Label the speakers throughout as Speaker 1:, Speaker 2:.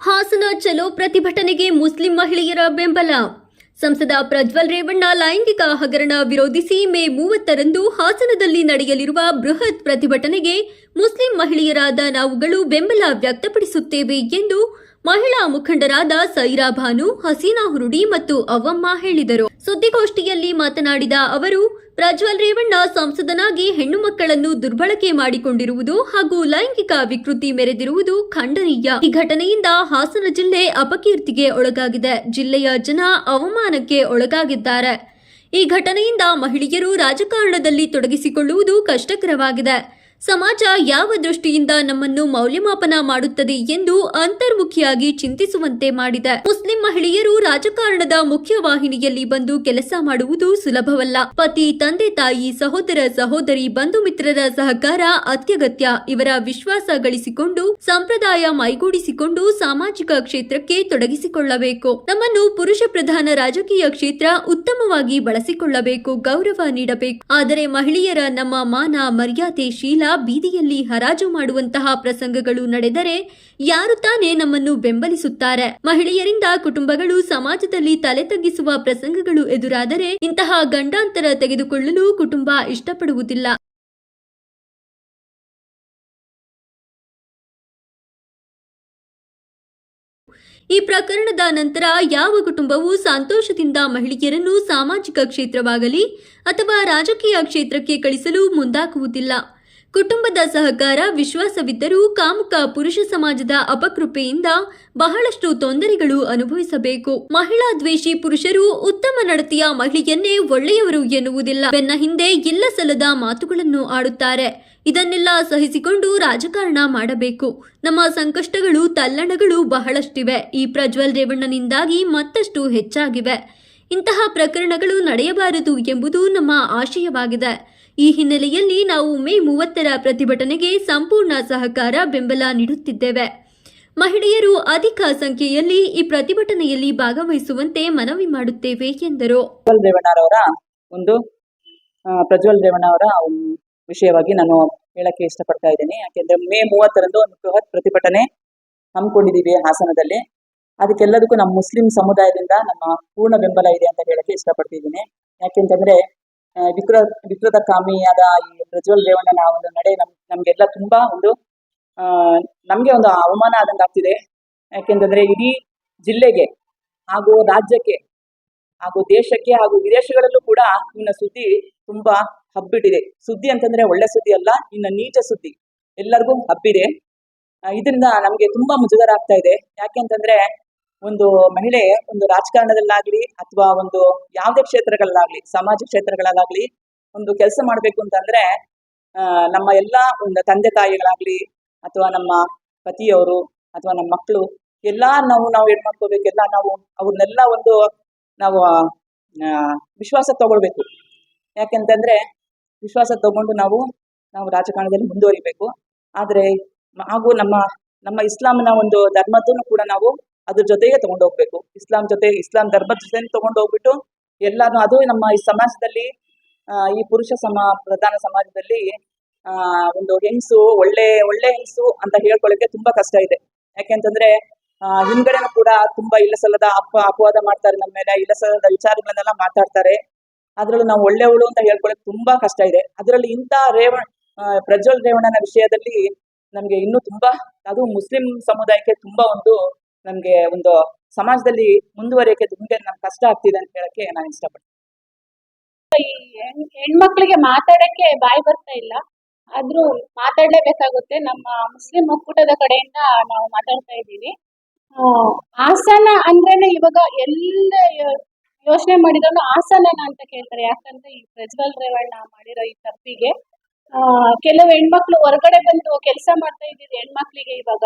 Speaker 1: ಹಾಸನ ಚಲೋ ಪ್ರತಿಭಟನೆಗೆ ಮುಸ್ಲಿಂ ಮಹಿಳೆಯರ ಬೆಂಬಲ. ಸಂಸದ ಪ್ರಜ್ವಲ್ ರೇವಣ್ಣ ಲೈಂಗಿಕ ಹಗರಣ ವಿರೋಧಿಸಿ ಮೇ ಮೂವತ್ತರಂದು ಹಾಸನದಲ್ಲಿ ನಡೆಯಲಿರುವ ಬೃಹತ್ ಪ್ರತಿಭಟನೆಗೆ ಮುಸ್ಲಿಂ ಮಹಿಳೆಯರಾದ ನಾವುಗಳು ಬೆಂಬಲ ವ್ಯಕ್ತಪಡಿಸುತ್ತೇವೆ ಎಂದು ಮಹಿಳಾ ಮುಖಂಡರಾದ ಸೈರಾ ಭಾನು, ಹಸೀನಾ ಹುರುಡಿ ಮತ್ತು ಅವಮ್ಮ ಹೇಳಿದರು. ಸುದ್ದಿಗೋಷ್ಠಿಯಲ್ಲಿ ಮಾತನಾಡಿದ ಅವರು, ಪ್ರಜ್ವಲ್ ರೇವಣ್ಣ ಸಂಸದನಾಗಿ ಹೆಣ್ಣು ಮಕ್ಕಳನ್ನು ದುರ್ಬಳಕೆ ಮಾಡಿಕೊಂಡಿರುವುದು ಹಾಗೂ ಲೈಂಗಿಕ ವಿಕೃತಿ ಮೆರೆದಿರುವುದು ಖಂಡನೀಯ. ಈ ಘಟನೆಯಿಂದ ಹಾಸನ ಜಿಲ್ಲೆ ಅಪಕೀರ್ತಿಗೆ ಒಳಗಾಗಿದೆ. ಜಿಲ್ಲೆಯ ಜನ ಅವಮಾನಕ್ಕೆ ಒಳಗಾಗಿದ್ದಾರೆ. ಈ ಘಟನೆಯಿಂದ ಮಹಿಳೆಯರು ರಾಜಕಾರಣದಲ್ಲಿ ತೊಡಗಿಸಿಕೊಳ್ಳುವುದು ಕಷ್ಟಕರವಾಗಿದೆ. ಸಮಾಜ ಯಾವ ದೃಷ್ಟಿಯಿಂದ ನಮ್ಮನ್ನು ಮೌಲ್ಯಮಾಪನ ಮಾಡುತ್ತದೆ ಎಂದು ಅಂತರ್ಮುಖಿಯಾಗಿ ಚಿಂತಿಸುವಂತೆ ಮಾಡಿದೆ. ಮುಸ್ಲಿಂ ಮಹಿಳೆಯರು ರಾಜಕಾರಣದ ಮುಖ್ಯವಾಹಿನಿಯಲ್ಲಿ ಬಂದು ಕೆಲಸ ಮಾಡುವುದು ಸುಲಭವಲ್ಲ. ಪತಿ, ತಂದೆ, ತಾಯಿ, ಸಹೋದರ, ಸಹೋದರಿ, ಬಂಧು ಮಿತ್ರರ ಸಹಕಾರ ಅತ್ಯಗತ್ಯ. ಇವರ ವಿಶ್ವಾಸ ಗಳಿಸಿಕೊಂಡು, ಸಂಪ್ರದಾಯ ಮೈಗೂಡಿಸಿಕೊಂಡು ಸಾಮಾಜಿಕ ಕ್ಷೇತ್ರಕ್ಕೆ ತೊಡಗಿಸಿಕೊಳ್ಳಬೇಕು. ನಮ್ಮನ್ನು ಪುರುಷ ಪ್ರಧಾನ ರಾಜಕೀಯ ಕ್ಷೇತ್ರ ಉತ್ತಮವಾಗಿ ಬಳಸಿಕೊಳ್ಳಬೇಕು, ಗೌರವ ನೀಡಬೇಕು. ಆದರೆ ಮಹಿಳೆಯರ ನಮ್ಮ ಮಾನ, ಮರ್ಯಾದೆ, ಶೀಲ ಬೀದಿಯಲ್ಲಿ ಹರಾಜು ಮಾಡುವಂತಹ ಪ್ರಸಂಗಗಳು ನಡೆದರೆ ಯಾರು ತಾನೇ ನಮ್ಮನ್ನು ಬೆಂಬಲಿಸುತ್ತಾರೆ? ಮಹಿಳೆಯರಿಂದ ಕುಟುಂಬಗಳು ಸಮಾಜದಲ್ಲಿ ತಲೆ ತಗ್ಗಿಸುವ ಪ್ರಸಂಗಗಳು ಎದುರಾದರೆ ಇಂತಹ ಗಂಡಾಂತರ ತೆಗೆದುಕೊಳ್ಳಲು ಕುಟುಂಬ ಇಷ್ಟಪಡುವುದಿಲ್ಲ. ಈ ಪ್ರಕರಣದ ನಂತರ ಯಾವ ಕುಟುಂಬವೂ ಸಂತೋಷದಿಂದ ಮಹಿಳೆಯರನ್ನು ಸಾಮಾಜಿಕ ಕ್ಷೇತ್ರವಾಗಲಿ ಅಥವಾ ರಾಜಕೀಯ ಕ್ಷೇತ್ರಕ್ಕೆ ಕಳಿಸಲು ಮುಂದಾಗುವುದಿಲ್ಲ. ಕುಟುಂಬದ ಸಹಕಾರ, ವಿಶ್ವಾಸವಿದ್ದರೂ ಕಾಮುಕ ಪುರುಷ ಸಮಾಜದ ಅಪಕೃಪೆಯಿಂದ ಬಹಳಷ್ಟು ತೊಂದರೆಗಳು ಅನುಭವಿಸಬೇಕು. ಮಹಿಳಾ ದ್ವೇಷಿ ಪುರುಷರು ಉತ್ತಮ ನಡತೆಯ ಮಹಿಳೆಯನ್ನೇ ಒಳ್ಳೆಯವರು ಎನ್ನುವುದಿಲ್ಲ. ಬೆನ್ನ ಹಿಂದೆ ಇಲ್ಲ ಸಲ್ಲದ ಮಾತುಗಳನ್ನು ಆಡುತ್ತಾರೆ. ಇದನ್ನೆಲ್ಲ ಸಹಿಸಿಕೊಂಡು ರಾಜಕಾರಣ ಮಾಡಬೇಕು. ನಮ್ಮ ಸಂಕಷ್ಟಗಳು, ತಲ್ಲಣಗಳು ಬಹಳಷ್ಟಿವೆ. ಈ ಪ್ರಜ್ವಲ್ ರೇವಣ್ಣನಿಂದಾಗಿ ಮತ್ತಷ್ಟು ಹೆಚ್ಚಾಗಿವೆ. ಇಂತಹ ಪ್ರಕರಣಗಳು ನಡೆಯಬಾರದು ಎಂಬುದು ನಮ್ಮ ಆಶಯವಾಗಿದೆ. ಈ ಹಿನ್ನೆಲೆಯಲ್ಲಿ ನಾವು ಮೇ ಮೂವತ್ತರ ಪ್ರತಿಭಟನೆಗೆ ಸಂಪೂರ್ಣ ಸಹಕಾರ ಬೆಂಬಲ ನೀಡುತ್ತಿದ್ದೇವೆ. ಮಹಿಳೆಯರು ಅಧಿಕ ಸಂಖ್ಯೆಯಲ್ಲಿ ಈ ಪ್ರತಿಭಟನೆಯಲ್ಲಿ ಭಾಗವಹಿಸುವಂತೆ ಮನವಿ ಮಾಡುತ್ತೇವೆ ಎಂದರು.
Speaker 2: ಒಂದು ಪ್ರಜ್ವಲ್ ರೇವಣ್ಣ ಅವರ ವಿಷಯವಾಗಿ ನಾನು ಹೇಳಕ್ಕೆ ಇಷ್ಟಪಡ್ತಾ ಇದ್ದೇನೆ. ಯಾಕೆಂದ್ರೆ ಮೇ ಮೂವತ್ತರಂದು ಒಂದು ಬೃಹತ್ ಪ್ರತಿಭಟನೆ ಹಮ್ಮಿಕೊಂಡಿದ್ದೀವಿ ಹಾಸನದಲ್ಲಿ. ಅದಕ್ಕೆಲ್ಲದಕ್ಕೂ ನಮ್ಮ ಮುಸ್ಲಿಂ ಸಮುದಾಯದಿಂದ ನಮ್ಮ ಪೂರ್ಣ ಬೆಂಬಲ ಇದೆ ಅಂತ ಹೇಳಕ್ಕೆ ಇಷ್ಟಪಡ್ತಿದ್ದೀನಿ. ಯಾಕೆಂತಂದ್ರೆ ವಿಕೃ ವಿಕೃತ ಕಾಮಿಯಾದ ಈ ಪ್ರಜ್ವಲ್ ರೇವಣ್ಣನ ಒಂದು ನಡೆ ನಮ್, ನಮ್ಗೆಲ್ಲ ತುಂಬಾ ಒಂದು ನಮ್ಗೆ ಒಂದು ಅವಮಾನ ಆದಂಗೆ ಆಗ್ತಿದೆ. ಯಾಕೆಂತಂದ್ರೆ ಇಡೀ ಜಿಲ್ಲೆಗೆ ಹಾಗೂ ರಾಜ್ಯಕ್ಕೆ ಹಾಗೂ ದೇಶಕ್ಕೆ ಹಾಗೂ ವಿದೇಶಗಳಲ್ಲೂ ಕೂಡ ಇವನ ಸುದ್ದಿ ತುಂಬಾ ಹಬ್ಬಿಟ್ಟಿದೆ. ಸುದ್ದಿ ಅಂತಂದ್ರೆ ಒಳ್ಳೆ ಸುದ್ದಿ ಅಲ್ಲ, ಇನ್ನ ನೀಚ ಸುದ್ದಿ. ಎಲ್ಲರಿಗೂ ಹಬ್ಬಿದೆ. ಇದರಿಂದ ನಮ್ಗೆ ತುಂಬಾ ಮುಜುಗರ ಆಗ್ತಾ ಇದೆ. ಯಾಕೆ ಅಂತಂದ್ರೆ ಒಂದು ಮಹಿಳೆ ಒಂದು ರಾಜಕಾರಣದಲ್ಲಾಗ್ಲಿ ಅಥವಾ ಒಂದು ಯಾವುದೇ ಕ್ಷೇತ್ರಗಳಲ್ಲಾಗ್ಲಿ ಸಮಾಜ ಕ್ಷೇತ್ರಗಳಲ್ಲಾಗ್ಲಿ ಒಂದು ಕೆಲಸ ಮಾಡ್ಬೇಕು ಅಂತಂದ್ರೆ ನಮ್ಮ ಎಲ್ಲಾ ಒಂದು ತಂದೆ ತಾಯಿಗಳಾಗ್ಲಿ ಅಥವಾ ನಮ್ಮ ಪತಿಯವರು ಅಥವಾ ನಮ್ಮ ಮಕ್ಕಳು ಎಲ್ಲ ನಾವು ನಾವು ಏನ್ ಮಾಡ್ಕೋಬೇಕು? ಎಲ್ಲ ನಾವು ಅವ್ರನ್ನೆಲ್ಲ ಒಂದು ನಾವು ವಿಶ್ವಾಸ ತಗೊಳ್ಬೇಕು. ಯಾಕೆಂತಂದ್ರೆ ವಿಶ್ವಾಸ ತಗೊಂಡು ನಾವು ನಾವು ರಾಜಕಾರಣದಲ್ಲಿ ಮುಂದುವರಿಬೇಕು. ಆದ್ರೆ ಹಾಗೂ ನಮ್ಮ ನಮ್ಮ ಇಸ್ಲಾಮ್ನ ಒಂದು ಧರ್ಮದನ್ನು ಕೂಡ ನಾವು ಅದ್ರ ಜೊತೆಗೆ ತಗೊಂಡ್ ಹೋಗ್ಬೇಕು ಇಸ್ಲಾಂ ಜೊತೆ, ಇಸ್ಲಾಂ ಧರ್ಮದ ಜೊತೆ ತಗೊಂಡೋಗ್ಬಿಟ್ಟು ಎಲ್ಲಾನು ಅದು ನಮ್ಮ ಈ ಸಮಾಜದಲ್ಲಿ ಈ ಪುರುಷ ಸಮ, ಪ್ರಧಾನ ಸಮಾಜದಲ್ಲಿ ಒಂದು ಹೆಂಗಸು ಒಳ್ಳೆ ಒಳ್ಳೆ ಹೆಂಗಸು ಅಂತ ಹೇಳ್ಕೊಳಕ್ಕೆ ತುಂಬಾ ಕಷ್ಟ ಇದೆ. ಯಾಕೆಂತಂದ್ರೆ ಹಿಂದ್ಗಡೆನೂ ಕೂಡ ತುಂಬಾ ಇಲ್ಲ ಸಲ್ಲದ ಅಪ ಅಪವಾದ ಮಾಡ್ತಾರೆ ನಮ್ಮ ಮೇಲೆ ಇಲ್ಲ ಸಲ್ಲದ ವಿಚಾರಗಳನ್ನೆಲ್ಲ ಮಾತಾಡ್ತಾರೆ. ಅದ್ರಲ್ಲೂ ನಾವು ಒಳ್ಳೆಯವಳು ಅಂತ ಹೇಳ್ಕೊಳಕ್ ತುಂಬಾ ಕಷ್ಟ ಇದೆ. ಅದರಲ್ಲಿ ಇಂಥ ರೇವಣ ಪ್ರಜ್ವಲ್ ರೇವಣ್ಣನ ವಿಷಯದಲ್ಲಿ ನಮ್ಗೆ ಇನ್ನೂ ತುಂಬಾ, ಅದು ಮುಸ್ಲಿಂ ಸಮುದಾಯಕ್ಕೆ ತುಂಬಾ ಒಂದು ನಮ್ಗೆ ಒಂದು ಸಮಾಜದಲ್ಲಿ ಮುಂದುವರಿಯಕ್ಕೆ ತುಂಬಾ ನಮ್ಗೆ ಕಷ್ಟ ಆಗ್ತಿದೆ ಅಂತ ಹೇಳಕ್ಕೆ ನಾನು ಇಷ್ಟಪಡ್ತೀನಿ.
Speaker 3: ಈ ಹೆಣ್ಮಕ್ಳಿಗೆ ಮಾತಾಡಕ್ಕೆ ಬಾಯಿ ಬರ್ತಾ ಇಲ್ಲ. ಆದ್ರೂ ಮಾತಾಡ್ಲೇಬೇಕಾಗುತ್ತೆ. ನಮ್ಮ ಮುಸ್ಲಿಂ ಒಕ್ಕೂಟದ ಕಡೆಯಿಂದ ನಾವು ಮಾತಾಡ್ತಾ ಇದ್ದೀವಿ. ಹಾಸನ ಅಂದ್ರೇನೆ ಇವಾಗ ಎಲ್ಲ ಯೋಚನೆ ಮಾಡಿದ್ರು ಹಾಸನನ ಅಂತ ಕೇಳ್ತಾರೆ. ಯಾಕಂದ್ರೆ ಈ ಪ್ರಜ್ವಲ್ ರೇವಣ್ಣ ಮಾಡಿರೋ ಈ ತಪ್ಪಿಗೆ ಕೆಲವು ಹೆಣ್ಮಕ್ಳು ಹೊರಗಡೆ ಬಂದು ಕೆಲಸ ಮಾಡ್ತಾ ಇದ್ದೀವಿ ಹೆಣ್ಮಕ್ಳಿಗೆ ಇವಾಗ.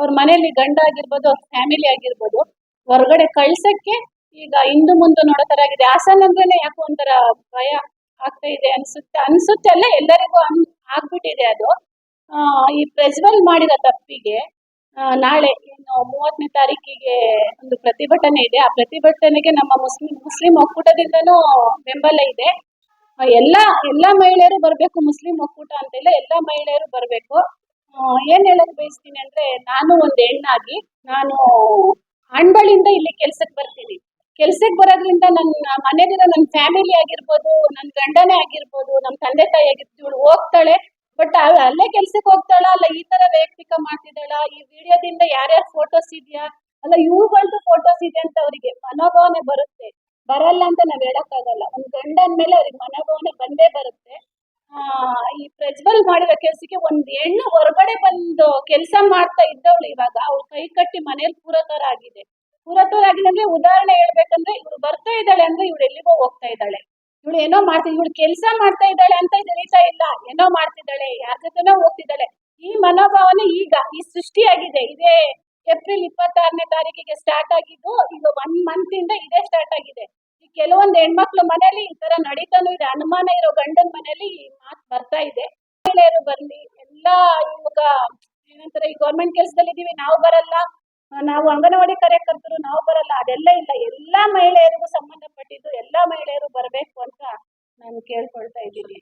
Speaker 3: ಅವ್ರ ಮನೆಯಲ್ಲಿ ಗಂಡ ಆಗಿರ್ಬೋದು, ಅವ್ರ ಫ್ಯಾಮಿಲಿ ಆಗಿರ್ಬೋದು, ಹೊರಗಡೆ ಕಳ್ಸಕ್ಕೆ ಈಗ ಹಿಂದೂ ಮುಂದೆ ನೋಡೋ ತರ ಆಗಿದೆ. ಹಾಸನ್ ಅಂದ್ರೆ ಯಾಕೋ ಒಂಥರ ಭಯ ಆಗ್ತಾ ಇದೆ ಅನ್ಸುತ್ತೆ. ಅನ್ಸುತ್ತೆ ಅಲ್ಲ, ಎಲ್ಲರಿಗೂ ಅನ್ ಆಗ್ಬಿಟ್ಟಿದೆ ಅದು. ಈ ಪ್ರಜ್ವಲ್ ಮಾಡಿದ ತಪ್ಪಿಗೆ ನಾಳೆ ಇನ್ನು ಮೂವತ್ತನೇ ತಾರೀಕಿಗೆ ಒಂದು ಪ್ರತಿಭಟನೆ ಇದೆ. ಆ ಪ್ರತಿಭಟನೆಗೆ ನಮ್ಮ ಮುಸ್ಲಿಂ ಮುಸ್ಲಿಂ ಒಕ್ಕೂಟದಿಂದನೂ ಬೆಂಬಲ ಇದೆ. ಎಲ್ಲ ಎಲ್ಲ ಮಹಿಳೆಯರು ಬರಬೇಕು, ಮುಸ್ಲಿಂ ಒಕ್ಕೂಟ ಅಂತ ಎಲ್ಲ ಮಹಿಳೆಯರು ಬರಬೇಕು. ಏನ್ ಹೇಳಕ್ ಬಯಸ್ತೀನಿ ಅಂದ್ರೆ ನಾನು ಒಂದ್ ಹೆಣ್ಣಾಗಿ ನಾನು ಹಣ್ಗಳಿಂದ ಇಲ್ಲಿ ಕೆಲ್ಸಕ್ಕೆ ಬರ್ತೀನಿ. ಕೆಲ್ಸಕ್ಕೆ ಬರೋದ್ರಿಂದ ನನ್ನ ಮನೇಲಿರೋ ನನ್ನ ಫ್ಯಾಮಿಲಿ ಆಗಿರ್ಬೋದು ನನ್ನ ಗಂಡನೇ ಆಗಿರ್ಬೋದು ನಮ್ಮ ತಂದೆ ತಾಯಿ ಆಗಿರ್ಬೋದು ಹೋಗ್ತಾಳೆ, ಬಟ್ ಅಲ್ಲೇ ಕೆಲ್ಸಕ್ಕೆ ಹೋಗ್ತಾಳ? ಅಲ್ಲ ಈ ತರ ವೈಯಕ್ತಿಕ ಮಾಡ್ತಿದ್ದಾಳ ಈ ವಿಡಿಯೋದಿಂದ ಯಾರ್ಯಾರ ಫೋಟೋಸ್ ಇದೆಯಾ? ಅಲ್ಲ ಇವುಗಳ್ದು ಫೋಟೋಸ್ ಇದೆ ಅಂತ ಅವರಿಗೆ ಮನೋಭಾವನೆ ಬರುತ್ತೆ. ಬರಲ್ಲ ಅಂತ ನಾವ್ ಹೇಳಕ್ಕಾಗಲ್ಲ. ಒಂದ್ ಗಂಡ ಮೇಲೆ ಅವ್ರಿಗೆ ಮನೋಭಾವನೆ ಬಂದೇ ಬರುತ್ತೆ. ಈ ಪ್ರಜ್ವಲ್ ಮಾಡಿರೋ ಕೆಲ್ಸಕ್ಕೆ ಒಂದ್ ಹೆಣ್ಣು ಹೊರಗಡೆ ಬಂದು ಕೆಲಸ ಮಾಡ್ತಾ ಇದ್ದವಳು ಇವಾಗ. ಅವ್ಳು ಕೈ ಕಟ್ಟಿ ಮನೇಲಿ ಪೂರಕರ ಆಗಿದೆ. ಪೂರಕರ ಆಗಿದೆ ಅಂದ್ರೆ ಉದಾಹರಣೆ ಹೇಳ್ಬೇಕಂದ್ರೆ ಇವಳು ಬರ್ತಾ ಇದ್ದಾಳೆ ಅಂದ್ರೆ ಇವಳು ಎಲ್ಲಿಗೋ ಹೋಗ್ತಾ ಇದ್ದಾಳೆ. ಇವಳು ಏನೋ ಮಾಡ್ತಿದ್ ಇವಳು ಕೆಲಸ ಮಾಡ್ತಾ ಇದ್ದಾಳೆ ಅಂತ ತಿಳಿತಾ ಇಲ್ಲ. ಏನೋ ಮಾಡ್ತಿದ್ದಾಳೆ, ಯಾರ ಜೊತೆನೋ ಹೋಗ್ತಿದ್ದಾಳೆ. ಈ ಮನೋಭಾವನೆ ಈಗ ಈ ಸೃಷ್ಟಿಯಾಗಿದೆ. ಇದೇ ಏಪ್ರಿಲ್ ಇಪ್ಪತ್ತಾರನೇ ತಾರೀಕಿಗೆ ಸ್ಟಾರ್ಟ್ ಆಗಿದ್ದು ಈಗ ಒನ್ ಮಂತ್ ಇಂದ ಇದೇ ಸ್ಟಾರ್ಟ್ ಆಗಿದೆ. ಕೆಲವೊಂದು ಹೆಣ್ಮಕ್ಳು ಮನೇಲಿ ಈ ತರ ನಡೀತಾನು ಇದೆ. ಅನುಮಾನ ಇರೋ ಗಂಡನ ಮನೇಲಿ ಈ ಮಾತು ಬರ್ತಾ ಇದೆ. ಮಹಿಳೆಯರು ಬರಲಿ, ಎಲ್ಲಾ ಇವಾಗ ಏನಂತಾರೆ, ಈ ಗೌರ್ಮೆಂಟ್ ಕೆಲಸದಲ್ಲಿ ಇದೀವಿ, ನಾವು ಬರಲ್ಲ. ನಾವು ಅಂಗನವಾಡಿ ಕಾರ್ಯಕರ್ತರು, ನಾವು ಬರಲ್ಲ. ಅದೆಲ್ಲ ಇಲ್ಲ. ಎಲ್ಲಾ ಮಹಿಳೆಯರಿಗೂ ಸಂಬಂಧಪಟ್ಟಿದ್ದು ಎಲ್ಲಾ ಮಹಿಳೆಯರು ಬರಬೇಕು ಅಂತ ನಾನು ಕೇಳ್ಕೊಳ್ತಾ ಇದ್ದೀನಿ.